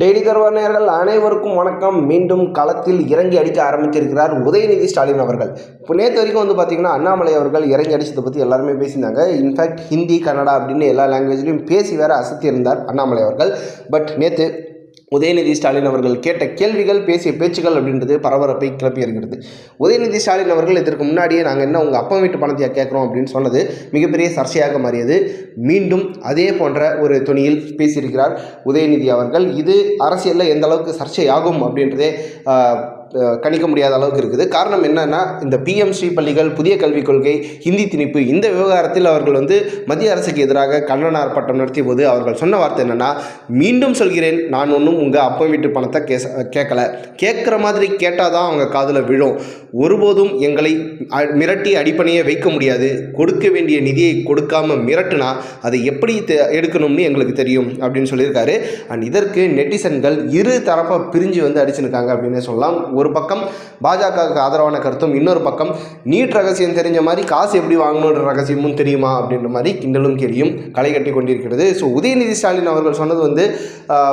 Daily தருவார் அனைவருக்கும் வணக்கம். மீண்டும் களத்தில் இறங்கி அடிக்க ஆரம்பித்திருக்கிறார் உதயநிதி ஸ்டாலின் அவர்கள். இப்போ நேற்று வரைக்கும் வந்து பார்த்தீங்கன்னா அண்ணாமலை அவர்கள் இறங்கி அடித்ததை பற்றி எல்லாருமே பேசியிருந்தாங்க. இன்ஃபேக்ட் ஹிந்தி கன்னடா அப்படின்னு எல்லா லாங்குவேஜ்லையும் பேசி வேற அசத்தியிருந்தார் அண்ணாமலை அவர்கள். பட் நேற்று உதயநிதி ஸ்டாலின் அவர்கள் கேட்ட கேள்விகள் பேசிய பேச்சுகள் அப்படின்றது பரபரப்பை கிளப்பி இருக்கிறது உதயநிதி ஸ்டாலின் அவர்கள் இதற்கு முன்னாடியே நாங்கள் என்ன உங்கள் அப்பா வீட்டு பணத்தையா கேட்குறோம் அப்படின்னு சொன்னது மிகப்பெரிய சர்ச்சையாக மாறியது. மீண்டும் அதே போன்ற ஒரு துணியில் பேசியிருக்கிறார் உதயநிதி அவர்கள். இது அரசியலில் எந்த அளவுக்கு சர்ச்சையாகும் அப்படின்றதே கணிக்க முடியாத அளவுக்கு இருக்குது. காரணம் என்னன்னா இந்த பிஎம்சி பள்ளிகள் புதிய கல்விக் கொள்கை ஹிந்தி திணிப்பு இந்த விவகாரத்தில் அவர்கள் வந்து மத்திய அரசுக்கு எதிராக கண்டன ஆர்ப்பாட்டம் நடத்திய போது அவர்கள் சொன்ன வார்த்தை என்னன்னா மீண்டும் சொல்கிறேன் நான் ஒன்றும் உங்கள் அப்பா வீட்டு பணத்தை கேச கேட்கல கேட்குற மாதிரி கேட்டால் தான் அவங்க காதில் விழும். ஒருபோதும் எங்களை அ- மிரட்டி அடிப்பணையை வைக்க முடியாது. கொடுக்க வேண்டிய நிதியை கொடுக்காம மிரட்டுனா அதை எப்படி தெ- எடுக்கணும்னு எங்களுக்கு தெரியும் அப்படின்னு சொல்லியிருக்காரு. அண்ட் இதற்கு நெட்டிசன்கள் இரு தரப்பை பிரிஞ்சு வந்து அடிச்சுருக்காங்க அப்படின்னே சொல்லலாம். ஒரு பக்கம் பாஜகவுக்கு ஆதரவான கருத்தும் இன்னொரு பக்கம் நீட் ரகசியம் தெரிஞ்ச மாதிரி காசு எப்படி வாங்கணுன்ற ரகசியமும் தெரியுமா அப்படின்ற மாதிரி கிண்டலும் கேலியும் களை கட்டி கொண்டிருக்கிறது. ஸோ உதயநிதி ஸ்டாலின் அவர்கள் சொன்னது வந்து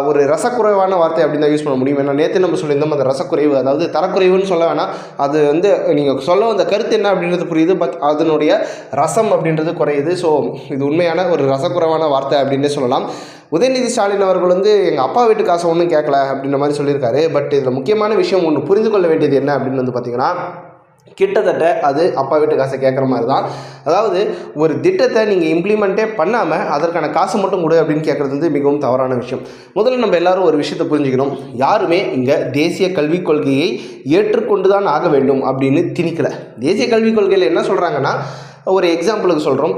ஒரு ரசக்குறைவான வார்த்தை அப்படின்னு தான் யூஸ் பண்ண முடியும். ஏன்னா நேற்று நம்ம சொல்லியிருந்தோம் அந்த ரசக்குறைவு அதாவது தரக்குறைவுன்னு சொல்ல வேணாம். அது வந்து நீங்கள் சொல்ல வந்த கருத்து என்ன அப்படின்றது புரியுது. பட் அதனுடைய ரசம் அப்படின்றது குறையுது. ஸோ இது உண்மையான ஒரு ரசக்குறைவான வார்த்தை அப்படின்னே சொல்லலாம். உதயநிதி ஸ்டாலின் அவர்கள் வந்து எங்கள் அப்பா வீட்டு காசை ஒன்றும் கேட்கல அப்படின்ற மாதிரி சொல்லியிருக்காரு. பட் இதில் முக்கியமான விஷயம் ஒன்று புரிந்து கொள்ள வேண்டியது என்ன அப்படின்னு வந்து பார்த்தீங்கன்னா கிட்டத்தட்ட அது அப்பா வீட்டு காசை கேட்குற மாதிரி தான். அதாவது ஒரு திட்டத்தை நீங்கள் இம்ப்ளிமெண்ட்டே பண்ணாமல் அதற்கான காசு மட்டும் கொடு அப்படின்னு கேட்குறது வந்து மிகவும் தவறான விஷயம். முதல்ல நம்ம எல்லாரும் ஒரு விஷயத்தை புரிஞ்சுக்கணும். யாருமே இங்கே தேசிய கல்விக் கொள்கையை ஏற்றுக்கொண்டு தான் ஆக வேண்டும் அப்படின்னு திணிக்கலை. தேசிய கல்விக் கொள்கையில் என்ன சொல்கிறாங்கன்னா ஒரு எக்ஸாம்பிளுக்கு சொல்கிறோம்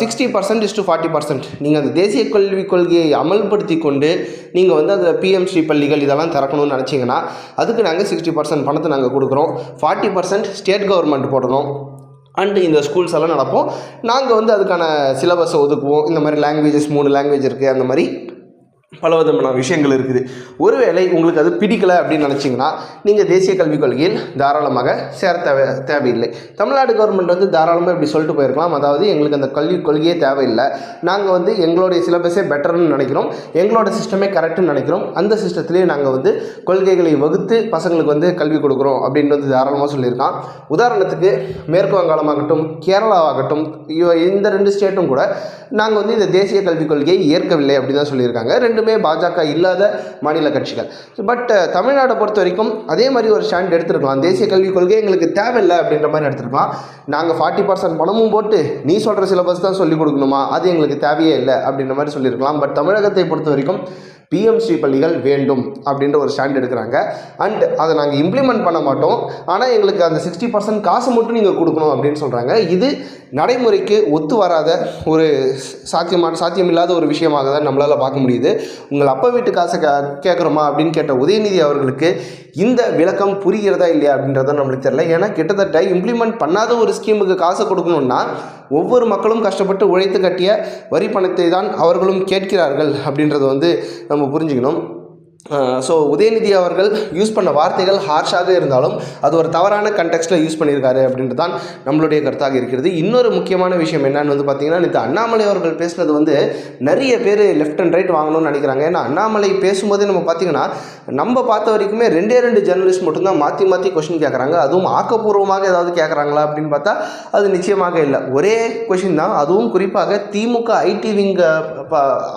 sixty percent is to forty percent நீங்கள் அந்த தேசிய கல்விக் கொள்கையை அமல்படுத்தி கொண்டு நீங்கள் வந்து அந்த பிஎம்ஸ்ரீ பள்ளிகள் இதெல்லாம் திறக்கணும்னு நினச்சிங்கன்னா அதுக்கு நாங்கள் சிக்ஸ்டி பர்சன்ட் பணத்தை நாங்கள் கொடுக்குறோம். ஃபார்ட்டி பர்சன்ட் ஸ்டேட் கவர்மெண்ட் போடணும். அண்டு இந்த ஸ்கூல்ஸ் எல்லாம் நடப்போம் நாங்கள் வந்து அதுக்கான சிலபஸை ஒதுக்குவோம். இந்த மாதிரி லாங்குவேஜஸ் மூணு லாங்குவேஜ் இருக்குது அந்த மாதிரி பல விதமான விஷயங்கள் இருக்குது. ஒருவேளை உங்களுக்கு அது பிடிக்கலை அப்படின்னு நினச்சிங்கன்னா நீங்கள் தேசிய கல்விக் கொள்கையில் தாராளமாக சேர தேவை தேவையில்லை. தமிழ்நாடு கவர்மெண்ட் வந்து தாராளமாக இப்படி சொல்லிட்டு போயிருக்கலாம். அதாவது எங்களுக்கு அந்த கல்விக் கொள்கையே தேவையில்லை. நாங்கள் வந்து எங்களுடைய சிலபஸே பெட்டர்னு நினைக்கிறோம். எங்களோட சிஸ்டமே கரெக்டுன்னு நினைக்கிறோம். அந்த சிஸ்டத்திலேயே நாங்கள் வந்து கொள்கைகளை வகுத்து பசங்களுக்கு வந்து கல்வி கொடுக்குறோம் அப்படின்னு வந்து தாராளமாக சொல்லியிருக்கான். உதாரணத்துக்கு மேற்கு வங்காளமாகட்டும் கேரளாவாகட்டும் இந்த ரெண்டு ஸ்டேட்டும் கூட நாங்கள் வந்து இந்த தேசிய கல்விக் கொள்கையை ஏற்கவில்லை அப்படி தான் சொல்லியிருக்காங்க. ரெண்டு இரண்டுமே பாஜக இல்லாத மாநில கட்சிகள். பட் தமிழ்நாடை பொறுத்த வரைக்கும் அதே மாதிரி ஒரு ஸ்டாண்ட் எடுத்துருக்கலாம். தேசிய கல்விக் கொள்கை எங்களுக்கு தேவையில்லை அப்படின்ற மாதிரி எடுத்துருக்கலாம். நாங்கள் ஃபார்ட்டி பர்சன்ட் பணமும் போட்டு நீ சொல்கிற சிலபஸ் தான் சொல்லிக் கொடுக்கணுமா? அது எங்களுக்கு தேவையே இல்லை அப்படின்ற மாதிரி சொல்லியிருக்கலாம். பட் தமிழகத்தை பொறுத்த வரைக்கும் பிஎம்சி பள்ளிகள் வேண்டும் அப்படின்ற ஒரு ஸ்டாண்ட் எடுக்கிறாங்க. அண்ட் அதை நாங்கள் இம்ப்ளிமெண்ட் பண்ண மாட்டோம். ஆனால் எங்களுக்கு அந்த சிக்ஸ்டி பர்சன்ட் காசு மட்டும் நீங்கள் கொடுக்கணும் அப்படின்னு சொல்கிறாங்க இது நடைமுறைக்கு ஒத்து வராத ஒரு சாத்தியமான சாத்தியமில்லாத ஒரு விஷயமாக தான் நம்மளால் பார்க்க முடியுது. உங்கள் அப்பா வீட்டு காசை கேட்குறோமா அப்படின்னு கேட்ட உதயநிதி அவர்களுக்கு இந்த விளக்கம் புரிகிறதா இல்லையா அப்படின்றத நம்மளுக்கு தெரியல. ஏன்னா கிட்டத்தட்ட இம்ப்ளிமெண்ட் பண்ணாத ஒரு ஸ்கீமுக்கு காசை கொடுக்கணுன்னா ஒவ்வொரு மக்களும் கஷ்டப்பட்டு உழைத்து கட்டிய வரி பணத்தை தான் அவர்களும் கேட்கிறார்கள் அப்படின்றத வந்து நம்ம புரிஞ்சுக்கணும். ஸோ உதயநிதி அவர்கள் யூஸ் பண்ண வார்த்தைகள் ஹார்ஷாக இருந்தாலும் அது ஒரு தவறான கண்டெக்ஸ்ட்டில் யூஸ் பண்ணியிருக்காரு அப்படின்றது தான் நம்மளுடைய கருத்தாக இருக்கிறது. இன்னொரு முக்கியமான விஷயம் என்னன்னு வந்து பார்த்தீங்கன்னா நேற்று அண்ணாமலை அவர்கள் பேசுனது வந்து நிறைய பேர் லெஃப்ட் அண்ட் ரைட் வாங்கணும்னு நினைக்கிறாங்க. ஏன்னா அண்ணாமலை பேசும்போதே நம்ம பார்த்தீங்கன்னா நம்ம பார்த்த வரைக்குமே ரெண்டே ரெண்டு ஜேர்னலிஸ்ட் மட்டும்தான் மாற்றி மாற்றி கொஷின் கேட்குறாங்க அதுவும் ஆக்கப்பூர்வமாக ஏதாவது கேட்குறாங்களா அப்படின்னு பார்த்தா அது நிச்சயமாக இல்லை. ஒரே கொஷின் தான். அதுவும் குறிப்பாக திமுக ஐடி விங்க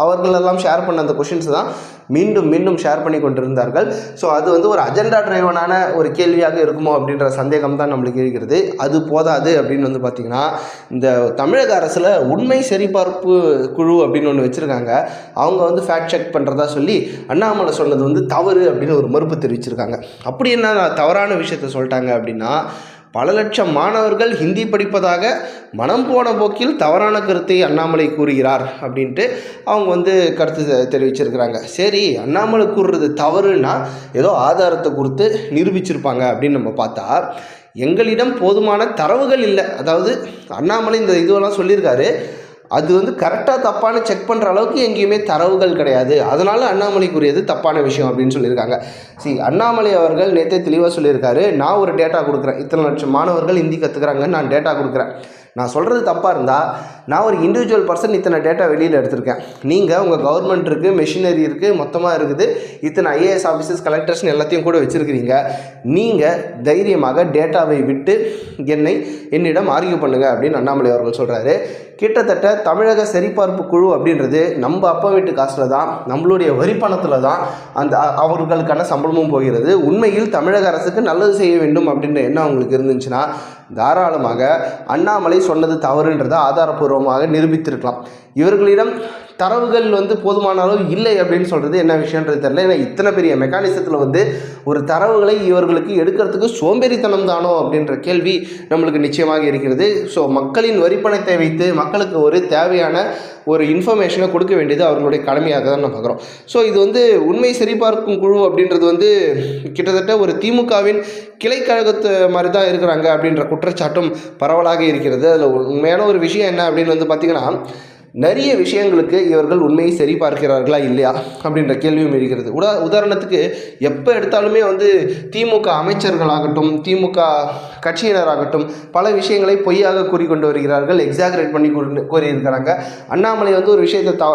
அவர்களெல்லாம் ஷேர் பண்ண அந்த கொஷின்ஸ் தான். மீண்டும் மீண்டும் ஷேர் பண்ணி கொண்டிருந்தார்கள். ஸோ அது வந்து ஒரு அஜெண்டா டிரைவனான ஒரு கேள்வியாக இருக்குமோ அப்படின்ற சந்தேகம் தான் நம்மளுக்கு இருக்கிறது. அது போதாது அப்படின்னு வந்து பார்த்திங்கன்னா இந்த தமிழக அரசில் உண்மை சரிபார்ப்பு குழு அப்படின்னு ஒன்று வச்சுருக்காங்க. அவங்க வந்து ஃபேக்ட் செக் பண்ணுறதா சொல்லி அண்ணாமலை சொன்னது வந்து தவறு அப்படின்னு ஒரு மறுப்பு தெரிவிச்சிருக்காங்க. அப்படி என்ன தவறான விஷயத்த சொல்லிட்டாங்க அப்படின்னா பல லட்சம் மாணவர்கள் ஹிந்தி படிப்பதாக மனம் போன போக்கில் தவறான கருத்தை அண்ணாமலை கூறுகிறார் அப்படின்ட்டு அவங்க வந்து கருத்து தெ- தெரிவிச்சிருக்கிறாங்க. சரி அண்ணாமலை கூறுறது தவறுனா ஏதோ ஆதாரத்தை கொடுத்து நிரூபிச்சிருப்பாங்க அப்படின்னு நம்ம பார்த்தா எங்களிடம் போதுமான தரவுகள் இல்லை. அதாவது அண்ணாமலை இந்த இதுவெல்லாம் சொல்லியிருக்காரு. அது வந்து கரெக்டாக தப்பான செக் பண்ணுற அளவுக்கு எங்கேயுமே தரவுகள் கிடையாது. அதனால் அண்ணாமலைக்குரியது தப்பான விஷயம் அப்படின்னு சொல்லியிருக்காங்க. சி அண்ணாமலை அவர்கள் நேற்றே தெளிவாக சொல்லியிருக்காரு நான் ஒரு டேட்டா கொடுக்குறேன். இத்தனை லட்சம் மாணவர்கள் ஹிந்தி கற்றுக்குறாங்க நான் டேட்டா கொடுக்குறேன். நான் சொல்கிறது தப்பாக இருந்தால் நான் ஒரு இண்டிவிஜுவல் பர்சன் இத்தனை டேட்டா வெளியில் எடுத்திருக்கேன். நீங்கள் உங்கள் கவர்மெண்ட் இருக்குது மெஷினரி இருக்குது மொத்தமாக இருக்குது இத்தனை ஐஏஎஸ் ஆஃபீஸர்ஸ் கலெக்டர்ஸ்னு எல்லாத்தையும் கூட வச்சுருக்கிறீங்க. நீங்கள் தைரியமாக டேட்டாவை விட்டு என்னை என்னிடம் ஆர்கியூ பண்ணுங்கள் அப்படின்னு அண்ணாமலை அவர்கள் சொல்கிறாரு கிட்டத்தட்ட தமிழக சரிபார்ப்பு குழு அப்படின்றது நம்ம அப்பா வீட்டு காசில் தான் நம்மளுடைய வரி பணத்தில் தான் அந்த அவர்களுக்கான சம்பளமும் போகிறது. உண்மையில் தமிழக அரசுக்கு நல்லது செய்ய வேண்டும் அப்படின்ற எண்ணம் அவங்களுக்கு இருந்துச்சுன்னா தாராளமாக அண்ணாமலை சொன்னது தவறுன்றதை ஆதாரப்பூர்வமாக நிரூபித்திருக்கலாம். இவர்களிடம் தரவுகள் வந்து போதுமான அளவு இல்லை அப்படின்னு சொல்கிறது என்ன விஷயன்றது தெரியல. ஏன்னா இத்தனை பெரிய மெக்கானிசத்தில் வந்து ஒரு தரவுகளை இவர்களுக்கு எடுக்கிறதுக்கு சோம்பேறித்தனம் தானோ அப்படின்ற கேள்வி நம்மளுக்கு நிச்சயமாக இருக்கிறது. ஸோ மக்களின் வரிப்பணத்தை வைத்து மக்களுக்கு ஒரு தேவையான ஒரு இன்ஃபர்மேஷனை கொடுக்க வேண்டியது அவர்களுடைய கடமையாக தான் நம்ம பார்க்குறோம். ஸோ இது வந்து உண்மை சரிபார்க்கும் குழு அப்படின்றது வந்து கிட்டத்தட்ட ஒரு திமுகவின் கிளைக்கழகத்து மாதிரி தான் இருக்கிறாங்க அப்படின்ற குற்றச்சாட்டும் பரவலாக இருக்கிறது. அதில் உண்மையான ஒரு விஷயம் என்ன அப்படின்னு வந்து பார்த்திங்கன்னா நிறைய விஷயங்களுக்கு இவர்கள் உண்மையை சரி பார்க்கிறார்களா இல்லையா அப்படின்ற கேள்வியும் இருக்கிறது உடா உதாரணத்துக்கு எப்போ எடுத்தாலுமே வந்து திமுக அமைச்சர்களாகட்டும் திமுக கட்சியினராகட்டும் பல விஷயங்களை பொய்யாக கூறிக்கொண்டு வருகிறார்கள் எக்ஸாகரேட் பண்ணி கூறியிருக்கிறாங்க. அண்ணாமலை வந்து ஒரு விஷயத்தை த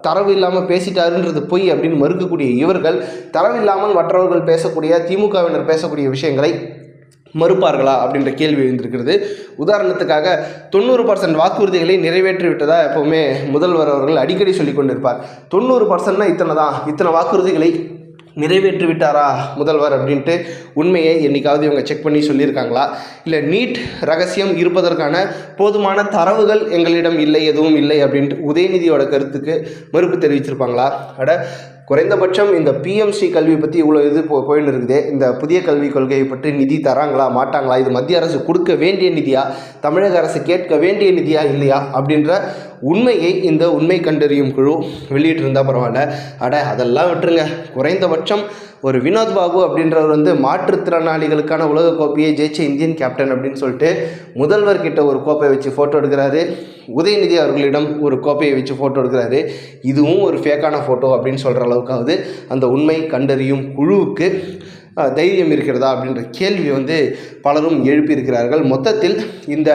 தரவு இல்லாமல் பேசிட்டாருன்றது பொய் அப்படின்னு மறுக்கக்கூடிய இவர்கள் தரவு இல்லாமல் மற்றவர்கள் பேசக்கூடிய திமுகவினர் பேசக்கூடிய விஷயங்களை மறுப்பார்களா அப்படின்ற கேள்வி எழுந்திருக்கிறது. உதாரணத்துக்காக தொண்ணூறு பர்சன்ட் வாக்குறுதிகளை நிறைவேற்றி விட்டதா எப்போவுமே முதல்வர் அவர்கள் அடிக்கடி சொல்லி கொண்டிருப்பார். தொண்ணூறு பர்சன்ட்னா இத்தனை தான் இத்தனை வாக்குறுதிகளை நிறைவேற்றி விட்டாரா முதல்வர் அப்படின்ட்டு உண்மையை என்னைக்காவது இவங்க செக் பண்ணி சொல்லியிருக்காங்களா? இல்லை நீட் ரகசியம் இருப்பதற்கான போதுமான தரவுகள் எங்களிடம் இல்லை எதுவும் இல்லை அப்படின்ட்டு உதயநிதியோட கருத்துக்கு மறுப்பு தெரிவிச்சிருப்பாங்களா? அட குறைந்தபட்சம் இந்த பிஎம்சி கல்வி பற்றி இவ்வளோ இது போ போயின்னு இருக்குது. இந்த புதிய கல்விக் கொள்கையை பற்றி நிதி தராங்களா மாட்டாங்களா? இது மத்திய அரசு கொடுக்க வேண்டிய நிதியா? தமிழக அரசு கேட்க வேண்டிய நிதியா இல்லையா? அப்படின்ற உண்மையை இந்த உண்மை கண்டறியும் குழு வெளியிட்டிருந்தால் பரவாயில்ல. அட அதெல்லாம் விட்டுருங்க. குறைந்தபட்சம் ஒரு வினோத் பாபு அப்படின்றவர் வந்து மாற்றுத்திறனாளிகளுக்கான உலக கோப்பையை ஜெயிச்ச இந்தியன் கேப்டன் அப்படின்னு சொல்லிட்டு முதல்வர் கிட்ட ஒரு கோப்பை வச்சு ஃபோட்டோ எடுக்கிறாரு. உதயநிதி அவர்களிடம் ஒரு கோப்பையை வச்சு ஃபோட்டோ எடுக்கிறாரு. இதுவும் ஒரு ஃபேக்கான ஃபோட்டோ அப்படின்னு சொல்கிற அளவுக்காவது அந்த உண்மை கண்டறியும் குழுவுக்கு தைரியம் இருக்கிறதா அப்படின்ற கேள்வி வந்து பலரும் எழுப்பியிருக்கிறார்கள். மொத்தத்தில் இந்த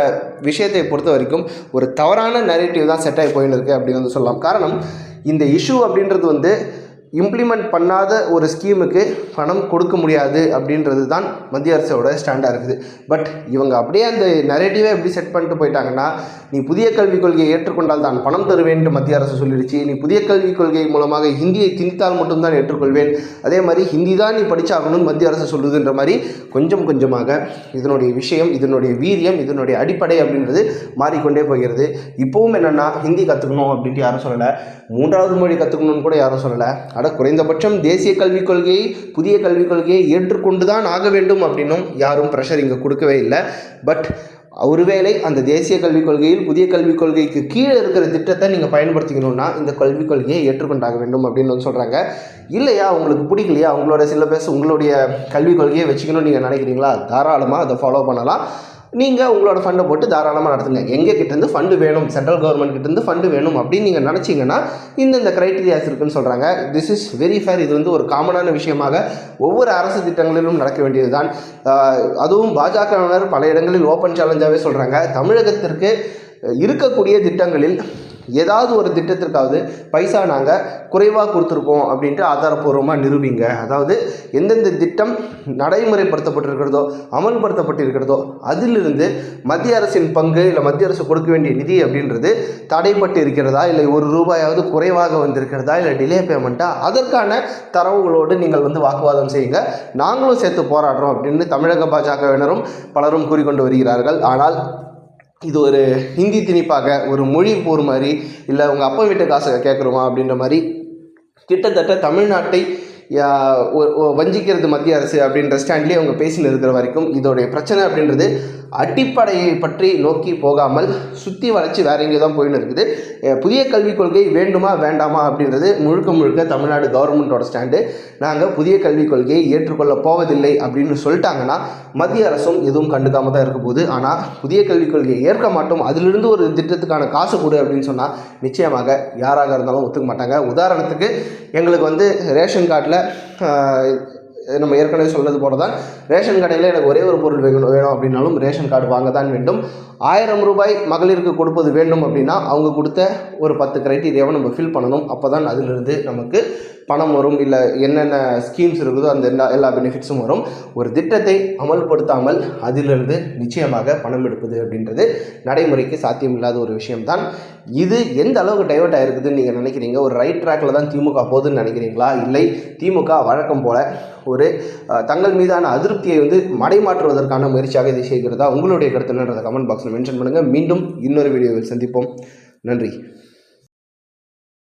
விஷயத்தை பொறுத்த வரைக்கும் ஒரு தவறான நரேட்டிவ் தான் செட் ஆகி போயின்னு இருக்கு அப்படின்னு வந்து சொல்லலாம். காரணம் இந்த இஷ்யூ அப்படின்றது வந்து இம்ப்ளிமெண்ட் பண்ணாத ஒரு ஸ்கீமுக்கு பணம் கொடுக்க முடியாது அப்படின்றது தான் மத்திய அரசோட ஸ்டாண்டாக இருக்குது. பட் இவங்க அப்படியே அந்த நரேட்டிவே எப்படி செட் பண்ணிட்டு போயிட்டாங்கன்னா நீ புதிய கல்விக் கொள்கையை ஏற்றுக்கொண்டால் தான் பணம் தருவேன் என்று மத்திய அரசு சொல்லிடுச்சு. நீ புதிய கல்விக் கொள்கை மூலமாக ஹிந்தியை திணித்தால் மட்டும்தான் ஏற்றுக்கொள்வேன். அதே மாதிரி ஹிந்தி தான் நீ படித்தாகணும்னு மத்திய அரசு சொல்லுதுன்ற மாதிரி கொஞ்சம் கொஞ்சமாக இதனுடைய விஷயம் இதனுடைய வீரியம் இதனுடைய அடிப்படை அப்படின்றது மாறிக்கொண்டே போகிறது. இப்போவும் என்னென்னா ஹிந்தி கற்றுக்கணும் அப்படின்ட்டு யாரும் சொல்லலை. மூன்றாவது மொழி கற்றுக்கணும்னு கூட யாரும் சொல்லலை. அட குறைந்தபட்சம் தேசிய கல்விக் கொள்கையை புதிய கல்விக் கொள்கையை ஏற்றுக்கொண்டு தான் ஆக வேண்டும் அப்படின்னும் யாரும் ப்ரெஷர் இங்கே கொடுக்கவே இல்லை. பட் ஒருவேளை அந்த தேசிய கல்விக் கொள்கையில் புதிய கல்விக் கொள்கைக்கு கீழே இருக்கிற திட்டத்தை நீங்கள் பயன்படுத்திக்கணும்னா இந்த கல்விக் கொள்கையை ஏற்றுக்கொண்டாக வேண்டும் அப்படின்னு வந்து சொல்கிறாங்க இல்லையா? உங்களுக்கு பிடிக்கலையா? உங்களோட சிலபஸ் உங்களுடைய கல்விக் கொள்கையை வச்சுக்கணும்னு நீங்கள் நினைக்கிறீங்களா? தாராளமாக அதை ஃபாலோ பண்ணலாம். நீங்கள் உங்களோட ஃபண்டை போட்டு தாராளமாக நடத்துங்க. எங்கே கிட்டேருந்து ஃபண்டு வேணும்? சென்ட்ரல் கவர்மெண்ட் கிட்டேருந்து ஃபண்டு வேணும் அப்படின்னு நீங்கள் நினச்சிங்கன்னா இந்தந்த க்ரைட்டீரியாஸ் இருக்குன்னு சொல்கிறாங்க திஸ் இஸ் வெரி ஃபேர் இது வந்து ஒரு காமனான விஷயமாக ஒவ்வொரு அரசு திட்டங்களிலும் நடக்க வேண்டியது தான் அதுவும் பாஜகவினர் பல இடங்களில் ஓப்பன் சேலஞ்சாகவே சொல்கிறாங்க தமிழகத்திற்கு இருக்கக்கூடிய திட்டங்களில் ஏதாவது ஒரு திட்டத்திற்காவது பைசா நாங்கள் குறைவாக கொடுத்துருக்கோம் அப்படின்ட்டு ஆதாரப்பூர்வமாக நிரூபிங்க. அதாவது எந்தெந்த திட்டம் நடைமுறைப்படுத்தப்பட்டிருக்கிறதோ அமல்படுத்தப்பட்டிருக்கிறதோ அதிலிருந்து மத்திய அரசின் பங்கு இல்லை மத்திய அரசு கொடுக்க வேண்டிய நிதி அப்படின்றது தடைப்பட்டு இருக்கிறதா? இல்லை ஒரு ரூபாயாவது குறைவாக வந்திருக்கிறதா? இல்லை டிலே பேமெண்ட்டா அதற்கான தரவுகளோடு நீங்கள் வந்து வாக்குவாதம் செய்யுங்க. நாங்களும் சேர்த்து போராடுறோம் அப்படின்னு தமிழக பாஜகவினரும் பலரும் கூறிக்கொண்டு வருகிறார்கள். ஆனால் இது ஒரு ஹிந்தி திணிப்பாக ஒரு மொழி போர் மாதிரி இல்லை உங்கள் அப்பா வீட்டு காசை கேட்குறோமா அப்படின்ற மாதிரி கிட்டத்தட்ட தமிழ்நாட்டை வஞ்சிக்கிறது மத்திய அரசு அப்படின்ற ஸ்டாண்ட்லேயே அவங்க பேசின்னு இருக்கிற வரைக்கும் இதோடைய பிரச்சனை அப்படின்றது அடிப்படையை பற்றி நோக்கி போகாமல் சுற்றி வளர்ச்சி வேற எங்கேயோ தான் போயின்னு இருக்குது. புதிய கல்விக் கொள்கை வேண்டுமா வேண்டாமா அப்படின்றது முழுக்க முழுக்க தமிழ்நாடு கவர்மெண்ட்டோட ஸ்டாண்டு. நாங்கள் புதிய கல்விக் கொள்கையை ஏற்றுக்கொள்ள போவதில்லை அப்படின்னு சொல்லிட்டாங்கன்னா மத்திய அரசும் எதுவும் கண்டுக்காம தான் இருக்க போகுது. ஆனால் புதிய கல்விக் கொள்கையை ஏற்க மாட்டோம். அதிலிருந்து ஒரு திட்டத்துக்கான காசு கொடு அப்படின்னு சொன்னால் நிச்சயமாக யாராக இருந்தாலும் ஒத்துக்க மாட்டாங்க. உதாரணத்துக்கு எங்களுக்கு வந்து ரேஷன் கார்டில் நம்ம ஏற்கனவே சொன்னது போல தான் ரேஷன் கடையில் எனக்கு ஒரே ஒரு பொருள் வேணும் வேணும் அப்படின்னாலும் ரேஷன் கார்டு வாங்க தான் வேண்டும். ஆயிரம் ரூபாய் மகளிருக்கு கொடுப்பது வேண்டும் அப்படின்னா அவங்க கொடுத்த ஒரு பத்து க்ரைட்டீரியாவை நம்ம ஃபில் பண்ணணும். அப்போ தான் அதிலிருந்து நமக்கு பணம் வரும் இல்லை என்னென்ன ஸ்கீம்ஸ் இருக்குதோ அந்த எல்லா எல்லா பெனிஃபிட்ஸும் வரும். ஒரு திட்டத்தை அமல்படுத்தாமல் அதிலிருந்து நிச்சயமாக பணம் எடுப்பது அப்படின்றது நடைமுறைக்கு சாத்தியமில்லாத ஒரு விஷயம்தான். இது எந்த அளவுக்கு டைவர்ட் ஆயிருக்குதுன்னு நீங்கள் நினைக்கிறீங்க? ஒரு ரைட் ட்ராக்ல தான் திமுக போகுதுன்னு நினைக்கிறீங்களா? இல்லை திமுக வழக்கம் போல் ஒரு ஒரு தங்கள் மீதான அதிருப்தியை வந்து மடைமாற்றுவதற்கான முயற்சியாக இதை செய்கிறதா? உங்களுடைய கருத்து என்னன்றதை கமெண்ட் பாக்ஸில் மென்ஷன் பண்ணுங்கள் மீண்டும் இன்னொரு வீடியோவில் சந்திப்போம். நன்றி.